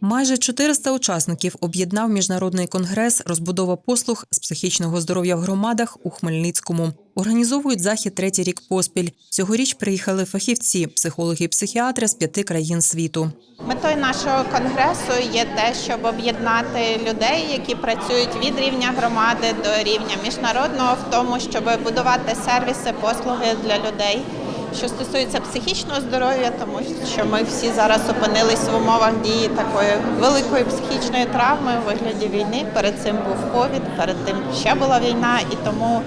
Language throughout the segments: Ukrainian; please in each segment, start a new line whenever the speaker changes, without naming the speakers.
Майже 400 учасників об'єднав міжнародний конгрес розбудова послуг з психічного здоров'я в громадах у Хмельницькому. Організовують захід третій рік поспіль. Цьогоріч приїхали фахівці, психологи і психіатри з п'яти країн світу.
Метою нашого конгресу є те, щоб об'єднати людей, які працюють від рівня громади до рівня міжнародного, в тому, щоб будувати сервіси, послуги для людей. Що стосується психічного здоров'я, тому що ми всі зараз опинились в умовах дії такої великої психічної травми у вигляді війни. Перед цим був ковід, перед тим ще була війна, і тому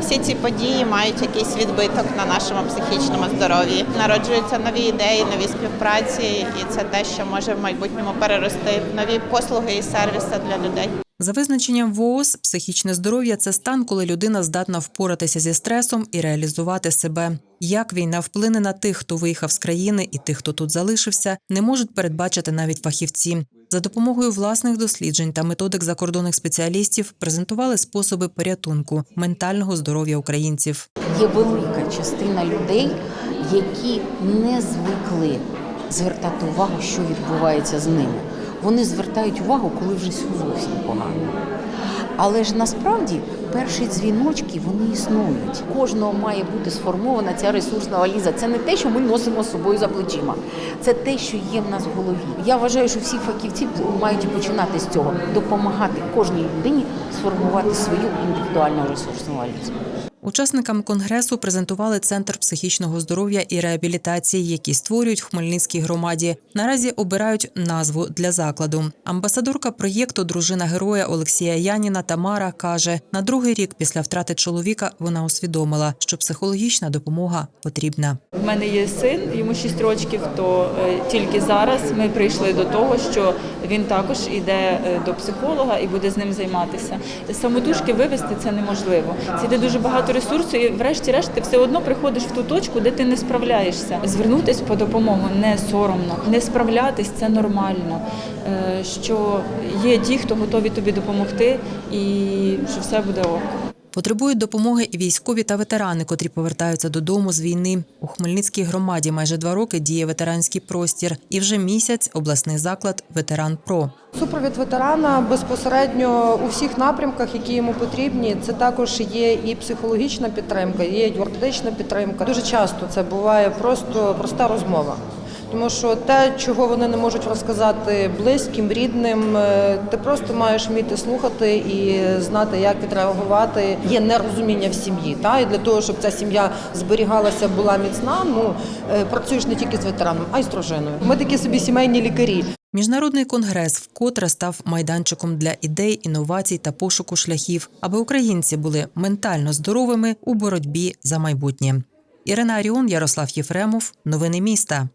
всі ці події мають якийсь відбиток на нашому психічному здоров'ї. Народжуються нові ідеї, нові співпраці, і це те, що може в майбутньому перерости в нові послуги і сервіси для людей.
За визначенням ВООЗ, психічне здоров'я це стан, коли людина здатна впоратися зі стресом і реалізувати себе. Як війна вплине на тих, хто виїхав з країни, і тих, хто тут залишився, не можуть передбачити навіть фахівці. За допомогою власних досліджень та методик закордонних спеціалістів презентували способи порятунку ментального здоров'я українців.
Є велика частина людей, які не звикли звертати увагу, що відбувається з ними. Вони звертають увагу, коли вже зовсім погано. Але ж насправді перші дзвіночки вони існують. Кожного має бути сформована ця ресурсна валіза. Це не те, що ми носимо з собою за плечима. Це те, що є в нас в голові. Я вважаю, що всі фахівці мають починати з цього допомагати кожній людині сформувати свою індивідуальну ресурсну валізу.
Учасникам конгресу презентували центр психічного здоров'я і реабілітації, які створюють в Хмельницькій громаді. Наразі обирають назву для закладу. Амбасадорка проєкту Дружина героя Олексія Яніна Тамара каже: на другий рік після втрати чоловіка вона усвідомила, що психологічна допомога потрібна.
У мене є син, йому 6 років, то е, тільки зараз ми прийшли до того, що він також йде е, до психолога і буде з ним займатися. Самотужки вивести це неможливо. Це йде дуже багато ресурсу, і врешті-решт ти все одно приходиш в ту точку, де ти не справляєшся. Звернутись по допомогу не соромно, не справлятись це нормально. Е, Що є ті, хто готові тобі допомогти, і що все буде ок.
Потребують допомоги і військові та ветерани, котрі повертаються додому з війни. У Хмельницькій громаді майже два роки діє ветеранський простір, і вже місяць обласний заклад Ветеран Про.
Супровід ветерана безпосередньо у всіх напрямках, які йому потрібні. Це також є і психологічна підтримка, є і юридична підтримка. Дуже часто це буває просто проста розмова. Тому що те, чого вони не можуть розказати близьким, рідним, е, ти просто маєш вміти слухати і знати, як відреагувати. Є нерозуміння в сім'ї. Та і для того, щоб ця сім'я зберігалася, була міцна. Ну е, працюєш не тільки з ветераном, а й з дружиною. Ми такі собі сімейні лікарі.
Міжнародний конгрес вкотре став майданчиком для ідей, інновацій та пошуку шляхів, аби українці були ментально здоровими у боротьбі за майбутнє. Ірина Аріон, Ярослав Єфремов. Новини міста.